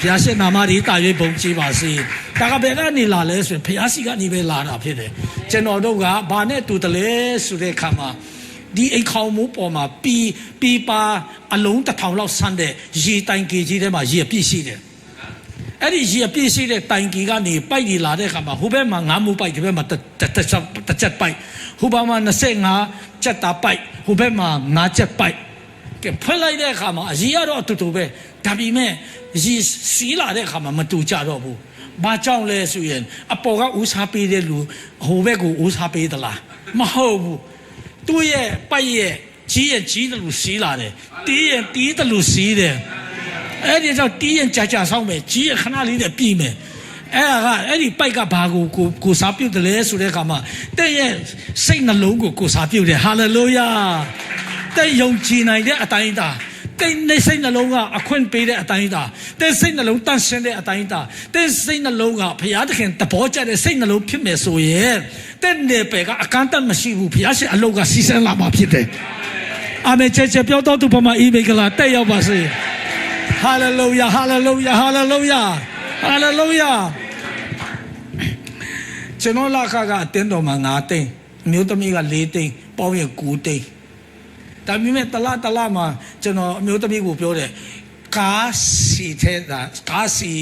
ဘုရားရှင်နာမကြီးတာ၍ဘုံကြည်ပါစေဒါကဘယ်ကနေလာလဲဆိုရင်ဘုရားရှိခိုးနေပဲလာတာဖြစ်တယ်ကျွန်တော်တို့ကဘာနဲ့တူတယ်လဲဆိုတဲ့အခါမှာဒီအိမ်ခေါင်မိုးပေါ်မှာပီပီပါအလုံးတစ်ထောင်လောက်ဆန်းတဲ့ရေတိုင်ကြီးကြီးထဲမှာရေပြည့်ရှိတယ်အဲ့ဒီရေပြည့်ရှိတဲ့တိုင်ကြီးကနေပိုက်နေလာတဲ့အခါမှာဟိုဘက်မှာငါးမိုးပိုက်ဒီဘက်မှာတစ်တစ်တစ်ချက်တစ်ချက်ပိုက်ဟိုဘက်မှာ25ချက်တာပိုက်ဟိုဘက်မှာ5ချက်ပိုက်ကဲဖွင့်လိုက်တဲ့အခါမှာအရေးရတော့အတူတူပဲ ဒါပေမဲ့ရေစီးလာတဲ့အခါမှာမတူကြတော့ဘူးဘာကြောင့်လဲဆိုရင်အပေါ်ကဦးစားပေးတဲ့လူဟိုဘက်ကိုဦးစားပေးသလားမဟုတ်ဘူးသူ့ရဲ့ပိုက်ရဲ့ကြီးရဲ့ကြီးတယ်လူစီးလာတယ်တီးရဲ့တီးတယ်လူစီးတယ်အဲ့ဒီကြောင့်တီးရင်ကြာကြာဆောင်မယ်ကြီးရဲ့ခဏလေးနဲ့ပြီးမယ်အဲ့ဒါကအဲ့ဒီပိုက်ကဘာကိုကိုကိုစားပြုတ်တယ်လဲဆိုတဲ့အခါမှာတဲ့ရဲ့စိတ်နှလုံးကိုကိုစားပြုတ်တယ်ဟာလေလုယာတဲ့ယုံကြည်နိုင်တဲ့အတိုင်းအ တာတဲ့နေစိတ်နှလုံးကအခွင့်ပေးတဲ့အတိုင်းအတာတဲ့စိတ်နှလုံးတန့်ရှင်းတဲ့အတိုင်းအတာတဲ့စိတ်နှလုံးကဘုရားသခင်တဘောကြတဲ့စိတ်နှလုံးဖြစ်မယ်ဆိုရင်တဲ့နေပယ်ကအကန့်အသတ်မရှိဘူးဘုရားရှင်အလုတ်ကစီစဉ်လာမှာဖြစ်တယ်အာမင်ချေချေပြောတော်သူပမာအီမေကလာတဲ့ရောက်ပါစေဟာလေလုယာဟာလေလုယာဟာလေလုယာဟာလေလုယာကျွန်တော်လာခကအတင်းတော်မှာ9သိန်းအမျိုးသမီးက4သိန်းပေါင်းရင်9သိန်းဒါပေမဲ့တလားတလားမှာ ကျွန်တော်အမျိုးသမီးကိုပြောတယ်ကားစီထဲတာကားစီ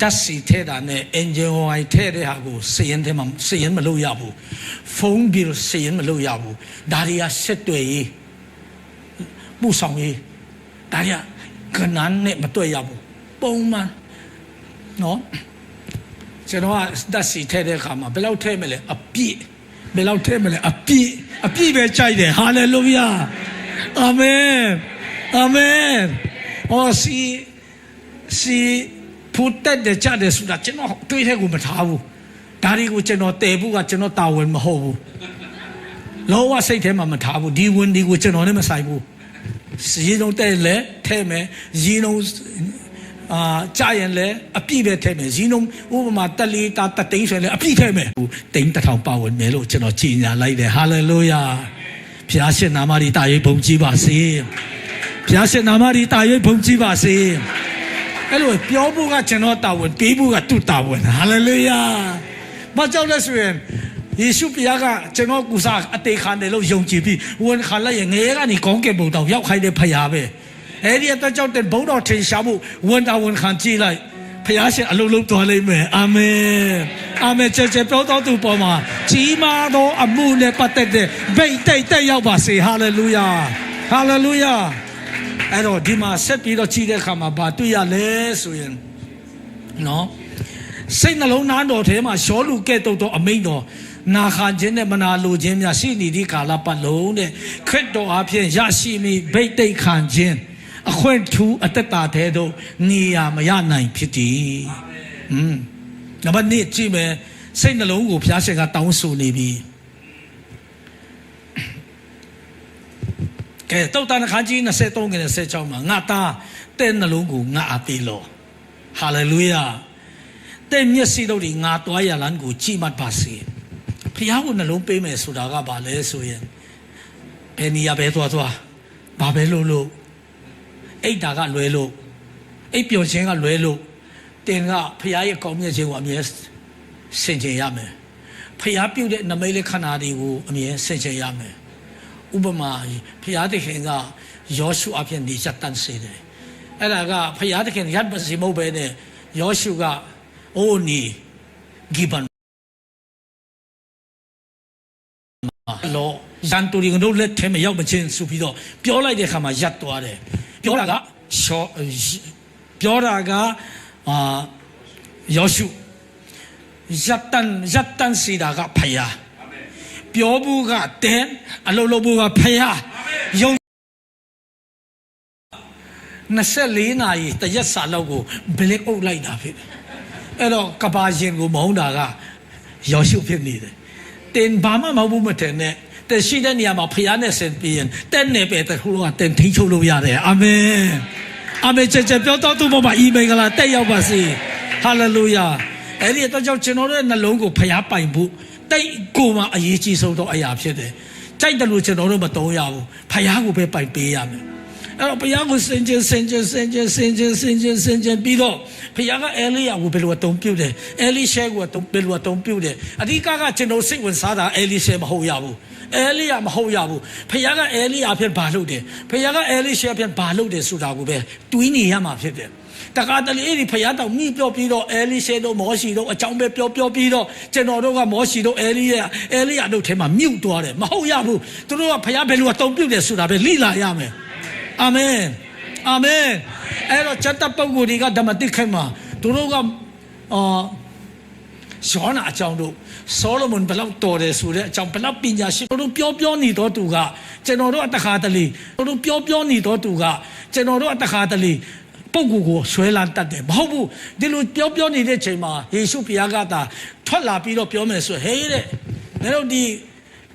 ဓာတ်စီထဲတာနဲ့ engine oil ထဲတဲ့ဟာကိုစည်ရင်ထဲမှာစည်ရင်မလုပ်ရဘူးဖုန်းဘီလ်စည်ရင်မလုပ်ရဘူးဒါတွေကဆက်တွေ့ရေးမှုဆောင်ရေးဒါတွေကကနန်းနဲ့မတွေ့ရဘူးပုံမှန်နော်ကျွန်တော်ကဓာတ်စီထဲတဲ့အခါမှာဘယ်လောက်ထဲမလဲအပြည့်ဘယ်လောက်ထဲမလဲအပြည့်အပြည့်ပဲကြိုက်တယ်ဟာလေလုယာအာမင် အာမင်အော်စီစီဖူတက်တဲ့ကြတဲ့ဆိုတာကျွန်တော်တွေးတဲ့ကိုမထားဘူးဒါတွေကိုကျွန်တော်တည်ဖို့ကကျွန်တော်တာဝန်မဟုတ်ဘူးလောကစိတ်ထဲမှာမထားဘူးဒီဝင်ဒီကိုကျွန်တော်နဲ့မဆိုင်ဘူးရေလုံးတဲ့လဲထဲမယ်ရေလုံးအာကြာရင်လဲအပြည့်ပဲထဲမယ်ဇီနုံဥပမာတက်လီတာတသိန်းဆိုရင်လဲအပြည့်ထဲမယ်တိန်းတစ်ထောင်ပါဝင်မယ်လို့ကျွန်တော်ကြည်ညာလိုက်တယ်ဟာလေလုယာဖျားရှင်နာမရီတာရိပ်ဘုံကြီးပါစေ ဖျားရှင်နာမရီတာရိပ်ဘုံကြီးပါစေအဲ့လိုပြောဖို့ကကျွန်တော်တာဝန်ပေးဖို့ကသူ့တာဝန်ဟာလေလုယာမကြောက်လဲဆိုရင်ယေရှုဘုရားကကျွန်တော်ကူစားအသေးခံတယ်လို့ယုံကြည်ပြီးဝန်ခံလိုက်ရင်ငရဲကနေကောင်းကင်ဘုံတောင်ရောက်ခိုင်းတဲ့ဖရာပဲအဲ့ဒီအတကြောင့်တဲ့ဘုံတော်ထင်ရှားမှုဝန်တာဝန်ခံကြည့်လိုက်ဖခင်ရှင်အလုံးလုံးသွားလိမ့်မယ်အာမင်အာမင်ကျေကျေပြောတော်သူပေါ်မှာကြီးမားသောအမှုနဲ့ပတ်သက်တဲ့ဗိတ်တိတ်တက်ရောက်ပါစေဟာလေလုယာဟာလေလုယာ အဲ့တော့ဒီမှာဆက်ပြီးတော့ကြည့်တဲ့အခါမှာဘာတွေ့ရလဲဆိုရင်နော်စိတ်နှလုံးသားတော်ထဲမှာရှောလူကဲ့သို့သောအမိန့်တော်နာခံခြင်းနဲ့မနာလိုခြင်းများရှိနေသည့်ကာလပတ်လုံးတဲ့ခရစ်တော်အဖျင်ရရှိမိဗိတ်တိတ်ခံခြင်းအခွင့်ထူးအသက်တာတဲ့တို့နေရာမရနိုင်ဖြစ်သည်။อืมနံပါတ်1ကြည့်မယ်စိတ်နှလုံးကိုဘုရားရှင်ကတောင်းဆိုနေပြီ။ ကဲတောက်တန်ခန်းကြီး23ကနေ16မှာငါသားတဲ့နှလုံးကိုငါအပေးလို့ဟာလေလုယာတဲ့မျက်စိတို့ဒီငါတွားရလန်းကိုကြည်မှတ်ပါစေ။ဘုရားကိုနှလုံးပေးမယ်ဆိုတာကဘာလဲဆိုရင်ဘယ်နေရာပဲသွားသွားဘာပဲလို့လို့အိတ်တာကလွဲလို့အိတ်ပျော်ခြင်းကလွဲလို့တင်ကဖခင်ရဲ့ကောင်းမြတ်ခြင်းကိုအမြဲဆင်ခြင်ရမယ်ဖခင်ပြုတ်တဲ့နမိတ်လေးခန္ဓာတွေကိုအမြဲဆင်ခြင်ရမယ် ဥပမာဖခင်တခင်ကယောရှုအဖြစ်နေချက်တန်းစေတယ်အဲ့ဒါကဖခင်တခင်ရပ်မစီမဟုတ်ပဲနဲ့ယောရှုကအိုးနီဂိဗန်လောဇန်တူရီကတို့လက်ထဲမှာရောက်မချင်းဆိုပြီးတော့ပြောလိုက်တဲ့အခါမှာရပ်သွားတယ်ပြောတာကရှောပြောတာကအာယောရှုရပ်တန်ရပ်တန်စီတာကဖယား ပြောဘူးကတဲအလုံးလုံးဘူးကဖယားယုံ24နာရီတရက်စာလောက်ကိုဘလက်အုပ်လိုက်တာဖြစ်တယ်အဲ့တော့ကဘာရင်ကိုမုန်းတာကယောရှုဖြစ်နေတယ်တင်ဘာမှမဟုတ်ဘူးမထင်နဲ့တဲ့ရှိတဲ့နေရာမှာဖျားနဲ့ဆင်ပြီးရင်တဲ့နေပဲတဲ့ခုလောကတင်ထိချုပ်လို့ရတယ်အာမင်အာမင်ချက်ချက်ပြောတော့သူ့ဘုရားအီမင်္ဂလာတက်ရောက်ပါစေဟာလေလုယာအဲ့ဒီတော့ကြောင့်ကျွန်တော်တို့ရဲ့နှလုံးကိုဖျားပိုင်ဖို့ တိတ်ကိုမှအရေးကြီးဆုံးသောအရာဖြစ်တယ်ကြိုက်တယ်လို့ကျွန်တော်တို့မတော်ရဘူးဖျားကိုပဲပိုင်ပေးရမယ်အဲ့တော့ဘုရားကိုစင်ကြင်စင်ကြင်စင်ကြင်စင်ကြင်စင်ကြင်စင်ကြင်ပြီးတော့ဘုရားကအဲလိယာကိုဘယ်လိုအတုံးပြုတ်တယ်အဲလိရှဲကိုဘယ်လိုအတုံးပြုတ်တယ်အဓိကကကျွန်တော်စိတ်ဝင်စားတာအဲလိရှဲမဟုတ်ရဘူးအဲလိယာမဟုတ်ရဘူးဖခင်ကအဲလိယာဖြစ်ဘာလုပ်တယ်ဖခင်ကအဲလိရှဲဖြစ်ဘာလုပ်တယ်ဆိုတာကိုပဲတွေးနေရမှာဖြစ်တယ် တခါတလေအဲ့ဒီဖခင်တောင်မိပြောပြီးတော့အဲလိရှဲတို့မောရှိတို့အကြောင်းပဲပြောပြောပြီးတော့ကျွန်တော်တို့ကမောရှိတို့အဲလိယာအဲလိယာတို့ထဲမှာမြုပ်သွားတယ်မဟုတ်ရဘူးသူတို့ကဖခင်ဘယ်လိုအတုံးပြုတ်တယ်ဆိုတာပဲလိလာရမယ်အာမင်အာမင်အဲ့တော့ချက်တပ်ပုဂ္ဂိုလ်တွေကဓမ္မတိခိုင်မှာသူတို့ကအာယောနာအကြောင်းတို့ဆောလမွန်ဘလောက်တော်တယ်ဆိုတဲ့အကြောင်းဘလောက်ပညာရှိတို့ပြောပြောနေတော့သူကကျွန်တော်တို့အတခါတလေတို့ပြောပြောနေတော့သူကကျွန်တော်တို့အတခါတလေ ပုဂ္ဂိုလ်ကိုဆွဲလာတတ်တယ်မဟုတ်ဘူးဒီလိုပြောပြောနေတဲ့ချိန်မှာယေရှုဘုရားကသာထွက်လာပြီးတော့ပြောမယ်ဆိုဟေးတဲ့ငါတို့ဒီ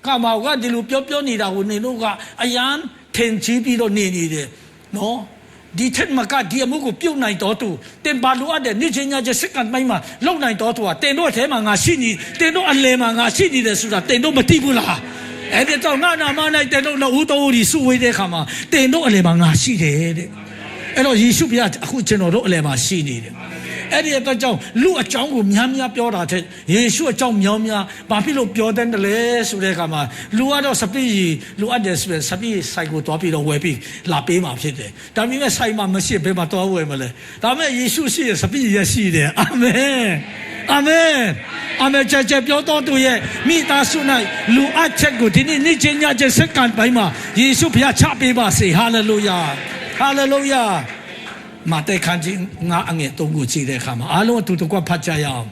ကမောကဒီလိုပြောပြောနေတာကိုနေတို့ကအယံထင်ကြီးပြီးတော့နေနေတယ်နော်ဒီထက်မကဒီအမှုကိုပြုတ်နိုင်တော်သူတင်ပါလို့အပ်တဲ့နေ့ချင်းညချက်စက္ကန့်ပိုင်းမှာလုံနိုင်တော်သူကတင်တို့အထဲမှာငါရှိနေတင်တို့အလယ်မှာငါရှိနေတယ်ဆိုတာတင်တို့မသိဘူးလားအဲ့ဒီတော့ငါနာမ၌တင်တို့လို့ဦးတော်ဒီစုဝေးတဲ့ခါမှာတင်တို့အလယ်မှာငါရှိတယ်တဲ့ အဲ့တော့ယေရှုဘုရားအခုကျွန်တော်တို့အလယ်မှာရှိနေတယ်အဲ့ဒီအတွက်ကြောင့်လူအကြောင်းကိုများများပြောတာတဲ့ယေရှုအကြောင်းများများဘာဖြစ်လို့ပြောတဲ့လဲဆိုတဲ့အခါမှာလူကတော့စပစ်ရီလူအပ်တယ်ဆိုရင်စပစ်ဆိုင်ကိုတွားပြီးတော့ဝယ်ပြီးလာပေးမှာဖြစ်တယ်ဒါပေမဲ့ဆိုင်မှာမရှိဘယ်မှာတွားဝယ်မလဲဒါပေမဲ့ယေရှုရှိရင်စပစ်ရီရရှိတယ်အာမင်အာမင်အာမင်ချက်ချက်ပြောတော်သူရဲ့မိသားစု၌လူအပ်ချက်ကိုဒီနေ့နေ့ချင်းညချက်စက္ကန့်ပိုင်းမှာယေရှုဘုရားချပေးပါစေဟာလေလုယာ ဟာလေလုယာမာတဲခန်းကြီးငါအငယ်သုံးခုကြည့်တဲ့အခါမှာအားလုံးအတူတကွဖတ်ကြရအောင်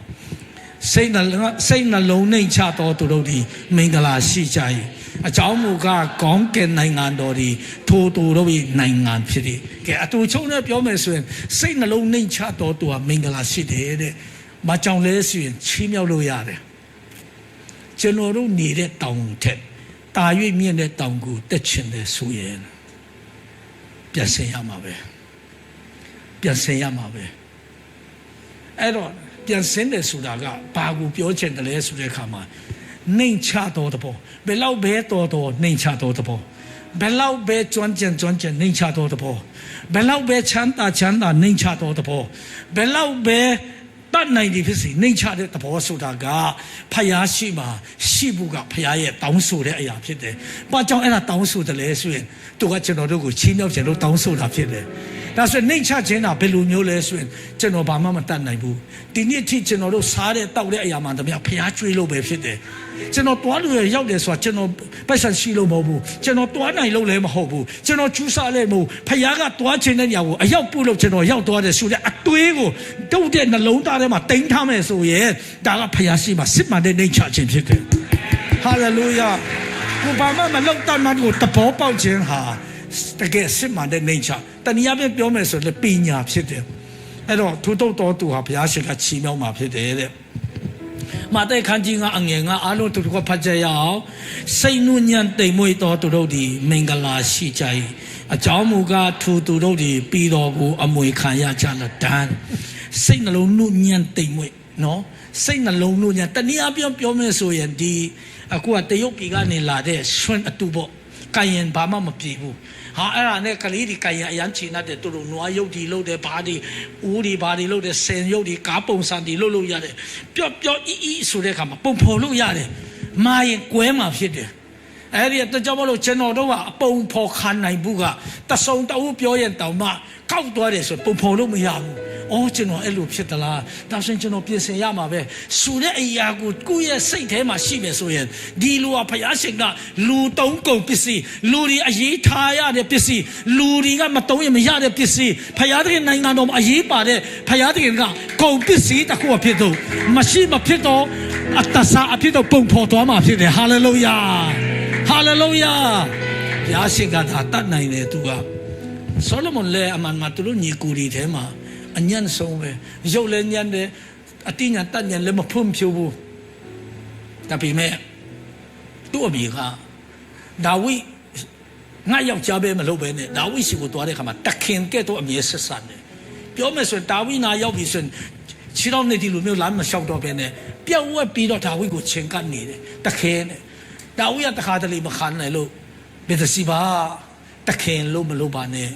စိတ်နှလုံးစိတ်နှလုံးနှိမ်ချတော်သူတို့သည်မင်္ဂလာရှိကြ၏အကြောင်းမူကားကောင်းကင်နိုင်ငံတော်သည်ထိုသူတို့၏နိုင်ငံဖြစ်၏ကဲအတူချုံနဲ့ပြောမယ်ဆိုရင်စိတ်နှလုံးနှိမ်ချတော်သူဟာမင်္ဂလာရှိတယ်တဲ့မကြောင်လဲဆိုရင်ချီးမြှောက်လို့ရတယ်ကျွန်တော်တို့နေတဲ့တောင်ထက်တာ၍မြင့်တဲ့တောင်ကိုတက်ချင်တယ်ဆိုရင် ပြန်ဆင်ရမှာပဲပြန်ဆင်ရမှာပဲအဲ့တော့ပြန်ဆင်းတယ်ဆိုတာကဘာကိုပြောချင်တယ်လဲဆိုတဲ့အခါမှာနှိမ်ချတော်တဲ့ဘောဘယ်လောက်ပဲတော်တော်နှိမ်ချတော်တဲ့ဘောဘယ်လောက်ပဲကျွမ်းကျင်ကျွမ်းကျင်နှိမ်ချတော်တဲ့ဘောဘယ်လောက်ပဲချမ်းသာချမ်းသာနှိမ်ချတော်တဲ့ဘောဘယ်လောက်ပဲ တတ်နိုင်ဒီဖြစ်စီနှိမ်ချတဲ့သဘောဆိုတာကဖယားရှိမှရှိဖို့ကဖယားရဲ့တောင်းဆိုတဲ့အရာဖြစ်တယ်။ဘာကြောင့်အဲ့ဒါတောင်းဆိုတယ်လဲဆိုရင်သူကကျွန်တော်တို့ကိုချီးမြှောက်ခြင်းလို့တောင်းဆိုတာဖြစ်တယ်။ ဒါဆိုနှိမ်ချခြင်းတာဘယ်လိုမျိုးလဲဆိုရင်ကျွန်တော်ဘာမှမတတ်နိုင်ဘူး။ဒီနေ့ထိကျွန်တော်တို့စားတဲ့တောက်တဲ့အရာမှတမန်ဖယားကျွေးလို့ပဲဖြစ်တယ်။ကျွန်တော်တွားလို့ရောက်တယ်ဆိုတာကျွန်တော်ပိုက်ဆံရှိလို့မဟုတ်ဘူး။ကျွန်တော်တွားနိုင်လို့လည်းမဟုတ်ဘူး။ကျွန်တော်ကျူးစားလည်းမဟုတ်ဖယားကတွားခြင်းတဲ့နေရာကိုအရောက်ပို့လို့ကျွန်တော်ရောက်သွားတယ်ဆိုတဲ့အတွေးကိုတုတ်တဲ့နှလုံးသားထဲမှာတင်ထားမယ်ဆိုရင်ဒါကဖယားရှိမှစစ်မှန်တဲ့နှိမ်ချခြင်းဖြစ်တယ်။ဟာလေလုယာ။ကိုဘာမှမလုပ်တတ်မှကိုတဘောပေါက်ခြင်းဟာ တကယ်စစ်မှန်တဲ့နှိမ်ချတနည်းအားဖြင့်ပြောမယ်ဆိုရင်ပညာဖြစ်တယ်။အဲ့တော့ထို့တော့တော်သူဟာဘုရားရှင်ကချီးမြှောက်မှာဖြစ်တယ်တဲ့။မာတဲ့ခန်းကြီးကအငယ်ငါအားလုံးသူတို့ကဖတ်ကြရအောင်စိတ်နှုညံ့တိမ်မွေ့တော်သူတို့သည်မင်္ဂလာရှိကြ၏အကြောင်းမူကားထိုသူတို့သည်ပြီးတော်ကိုအမွေခံရကြလတန်းစိတ်နှလုံးနှုညံ့တိမ်မွေ့နော်စိတ်နှလုံးနှုညံ့တနည်းအားဖြင့်ပြောမယ်ဆိုရင်ဒီအခုကတရုတ်ပြည်ကနေလာတဲ့ဆွန်းအတူပေါ့ကရင်ဘာမှမပြေဘူး ဟာအဲ့ဒါနဲ့ကလေးဒီကရင်အရန်ချင်တဲ့သူတို့နွားရုပ်ဒီလုပ်တယ်ဘာဒီဦးဒီဘာဒီလုပ်တယ်ဆင်ရုပ်ဒီကားပုံစံဒီလုပ်လို့ရတယ်ပျော့ပျော့အီအီဆိုတဲ့အခါမှာပုံဖော်လို့ရတယ်မာရင်ကွဲမှာဖြစ်တယ် အဲ့ဒီတကြောင်မလို့ကျွန်တော်တို့ကအပုံဖော်ခံနိုင်ဘူးကတဆုံတအုပ်ပြောရင်တောင်မှကောက်သွားတယ်ဆိုပုံဖော်လို့မရဘူး။အော်ကျွန်တော်အဲ့လိုဖြစ်သလား။ဒါဆိုရင်ကျွန်တော်ပြင်ဆင်ရမှာပဲ။ဆူတဲ့အရာကိုကိုယ့်ရဲ့စိတ်ထဲမှာရှိမယ်ဆိုရင်ဒီလူကဖယားရှင်ကလူတုံးကုန်ပစ္စည်းလူတွေအရေးထားရတဲ့ပစ္စည်းလူတွေကမတုံးရင်မရတဲ့ပစ္စည်းဖယားတဲ့နိုင်ငံတော်မှာအရေးပါတဲ့ဖယားတဲ့ကကုန်ပစ္စည်းတစ်ခုဖြစ်တော့မရှိမဖြစ်တော့အတ္တစာအဖြစ်တော့ပုံဖော်သွားမှာဖြစ်တယ်ဟာလေလုယာ ဟာလေလုယာဘုရားရှင်ကသာတတ်နိုင်တယ်သူကဆောလမွန်လည်းအမှန်မှသူတို့ညီကိုတွေထဲမှာအညံ့ဆုံးပဲရုပ်လည်းညံ့တယ်အတိညာတတ်ညာလည်းမဖွံ့ဖြိုးဘူးဒါပေမဲ့သူ့အမိကဒါဝိငါယောက်ျားပဲမလုပ်ပဲနဲ့ဒါဝိစီကိုတွားတဲ့ခါမှာတခင်ကဲ့တော့အမြဲဆက်ဆံတယ်ပြောမယ်ဆိုရင်ဒါဝိနာရောက်ပြီဆိုရင်ခြေတော်နေဒီလိုမျိုးလမ်းမလျှောက်တော့ပဲနဲ့ပြောက်ဝက်ပြီးတော့ဒါဝိကိုချင်းကပ်နေတယ်တခဲနဲ့ ဒါဝိကတခါတလေမခံနိုင်လို့ဘယ်သစီပါတတခင်လို့မလို့ပါနဲ့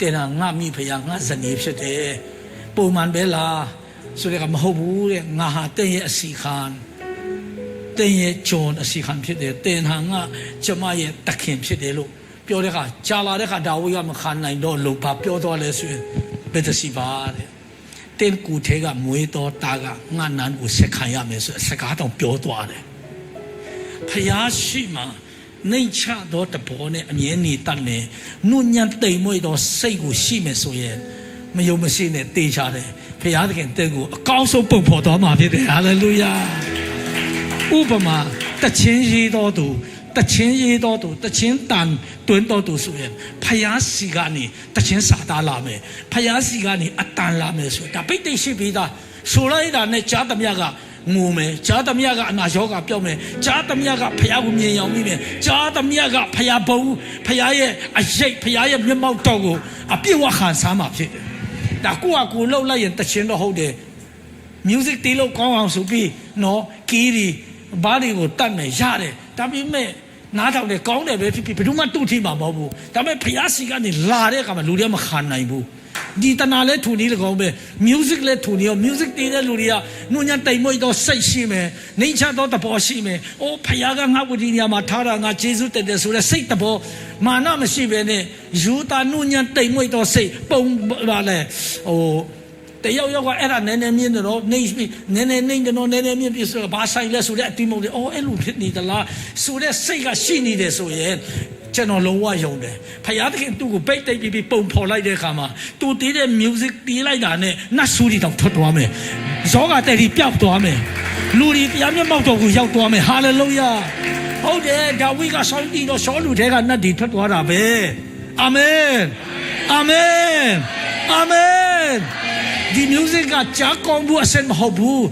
တင်တာငါမိဖယားငါဇနီးဖြစ်တယ်ပုံမှန်ပဲလားဆိုတဲ့ကမဟုတ်ဘူးတဲ့ငါဟာတဲ့ရဲ့အစီခံတဲ့ရဲ့ဂျွန်အစီခံဖြစ်တယ်တင်ဟာငါကျမရဲ့တခင်ဖြစ်တယ်လို့ပြောတဲ့အခါကြာလာတဲ့အခါဒါဝိကမခံနိုင်တော့လို့ဘာပြောသွားလဲဆိုရင်ဘယ်တစီပါတဲ့တင်ကူထဲကမွေးတော်တာကငါနန်းကိုဆက်ခံရမယ်ဆိုစကားတော့ပြောသွားတယ် ဖျားရှိမှနှိမ်ချသောတဘောနဲ့အမြဲနေတတ်မယ်။နုညံတိမ်မွေ့သောစိတ်ကိုရှိမယ်ဆိုရင်မယုံမရှိနဲ့တေးချတယ်။ဖျားသခင်တဲ့ကိုအကောင်းဆုံးပုံဖော်တော်မှာဖြစ်တယ်။ဟာလေလုယာ။ဥပမာတချင်းရေးတော်သူတချင်းရေးတော်သူတချင်းတန်တွင်တော်သူဆိုရင်ဖျားစီကနေတချင်းစာသားလာမယ်။ဖျားစီကနေအတန်လာမယ်ဆိုဒါပိတ်သိရှိပြီးသားဆိုလိုက်တာနဲ့ကြားသမျှက ငိုမယ်ကြားသမျှကအနာရောဂါပြောက်မယ်ကြားသမျှကဖျားကိုမြင်ရောက်မိမယ်ကြားသမျှကဖျားဘုံဖျားရဲ့အရေးဖျားရဲ့မျက်မှောက်တော့ကိုအပြည့်ဝခံစားမှာဖြစ်တယ်ဒါကိုကကိုလှုပ်လိုက်ရင်တခြင်းတော့ဟုတ်တယ် music တီးလို့ကောင်းအောင်ဆိုပြီးနော်ကီးဒီဘားတွေကိုတတ်မယ်ရတယ်ဒါပေမဲ့နားထောင်တယ်ကောင်းတယ်ပဲဖြစ်ဖြစ်ဘယ်သူမှတူထိမှာမဟုတ်ဘူးဒါပေမဲ့ဖျားစီကနေလာတဲ့အခါမှာလူတွေကမခံနိုင်ဘူး ဒီတနာလဲထူနေလကောင်းပဲ music လဲထူနေရော music တီးတဲ့လူတွေကနှုံညာတိမ်မွေ့တော့စိတ်ရှိမယ်နှိမ်ချတော့တဘောရှိမယ်အိုးဖျားကငါ့ဝတီနေရာမှာထားတာငါဂျေဇုတက်တယ်ဆိုတဲ့စိတ်တဘောမာနမရှိပဲနဲ့ယူတာနှုံညာတိမ်မွေ့တော့စိတ်ပုံပါလဲဟိုတယောက်ယောက်ကအဲ့ဒါနည်းနည်းမြင့်တယ်တော့နေပြီးနည်းနည်းနေတယ်တော့နည်းနည်းမြင့်ပြီးဆိုတော့ဘာဆိုင်လဲဆိုတဲ့အတိမုတ်တယ်အော်အဲ့လိုဖြစ်နေသလားဆိုတဲ့စိတ်ကရှိနေတယ်ဆိုရင် ကျွန်တော်လုံးဝယုံတယ်ဖယားသခင်သူ့ကိုပိတ်တိတ်ပြီးပြီးပုံဖော်လိုက်တဲ့အခါမှာသူတီးတဲ့ music တီးလိုက်တာနဲ့နတ်ဆူရီတောင်ထွက်သွားမယ်ဇောကတဲ့ဒီပျောက်သွားမယ်လူဒီတရားမျက်မှောက်တော်ကိုရောက်သွားမယ်ဟာလေလုယာဟုတ်တယ်ဒါဝိကဆောင်းတီးတော့ရှောလူတွေကနတ်ဒီထွက်သွားတာပဲအာမင်အာမင်အာမင်ဒီ music ကကြားကောင်းဘူးအစင်မဟုတ်ဘူး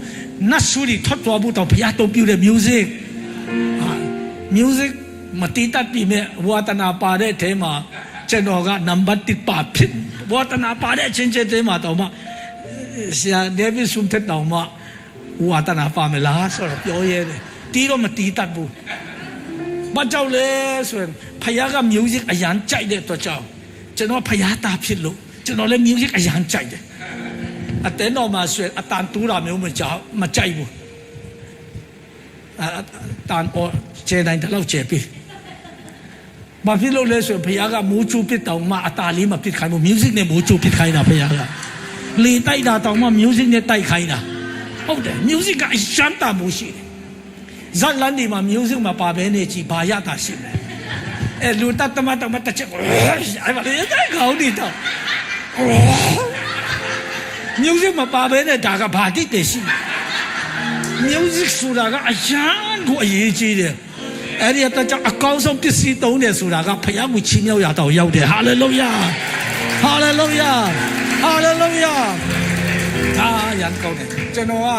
နတ်ဆူရီထွက်သွားဘူးတော့ဘုရားတုံးပြတဲ့ music ဟာ music မတိတတ်ပြီမဲ့ဝါတနာပါတဲ့အထဲမှာကျွန်တော်ကနံပါတ်1ပါဖြစ်ဝါတနာပါတဲ့အချင်းချင်းတဲမှာတော့မှဆရာဒေးဗစ်ဆွန်တက်တော့မှဝါတနာပါမလားဆိုတော့ပြောရဲတယ်တီးတော့မတီးတတ်ဘူးဘာကြောင့်လဲဆိုရင်ဖခင်က music အရန်ကြိုက်တဲ့အတွက်ကြောင့်ကျွန်တော်ဖခင်သားဖြစ်လို့ကျွန်တော်လည်း music အရန်ကြိုက်တယ်အတဲတော်မှာဆွဲအတန်တူးတာမျိုးမကြောက်မကြိုက်ဘူးအအတန်အော်ကျဲတိုင်းတလောက်ကျဲပြီ ဘာဖြစ်လို့လဲဆိုရင်ဘုရားကမိုးချိုးပစ်တောင်မှအตาလေးမပစ်ခိုင်းဘူး music နဲ့မိုးချိုးပစ်ခိုင်းတာဘုရားကလေတိုက်တာတောင်မှ music နဲ့တိုက်ခိုင်းတာဟုတ်တယ် music ကအရန်တာမိုးရှိတယ်ဇက်လန်ဒီမှာ music မှာပါပဲနေကြည်ဘာရတာရှိလဲအဲလူတတ်တမတ်တမတ်တစ်ချက်အဲ့ဘာလဲတိုက်ကောင်းနေတော့ music မပါဘဲနဲ့ဒါကဘာတိတယ်ရှိလဲ music ဆိုတာကအရန်ကိုအရေးကြီးတယ် အဲ့ဒီအတွက်ကြောင့်အကောင်းဆုံးပစ္စည်းသုံးတယ်ဆိုတာကဖခင်ကိုချီးမြှောက်ရတော့ရောက်တယ်ဟာလေလုယာဟာလေလုယာဟာလေလုယာအာရန်ကောင်းတယ်ကျွန်တော်က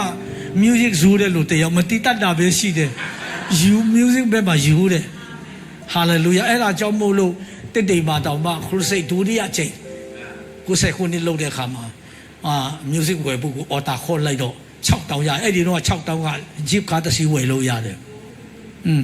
music ဇူးတယ်လို့တရားမတိတတ်တာပဲရှိတယ် you music ပဲမှာယူတယ်ဟာလေလုယာအဲ့ဒါကြောင့်မို့လို့တစ်တိမ်မှာတောင်မှခရစ်စိတ်ဒုတိယချိန်ကိုယ်ဆက်ခုနှစ်လုပ်တဲ့အခါမှာအာ music ဝယ်ဖို့ကို order ခေါ်လိုက်တော့6တောင်းရအဲ့ဒီတော့6တောင်းက jeep ကားတစ်စီးဝယ်လို့ရတယ်อืม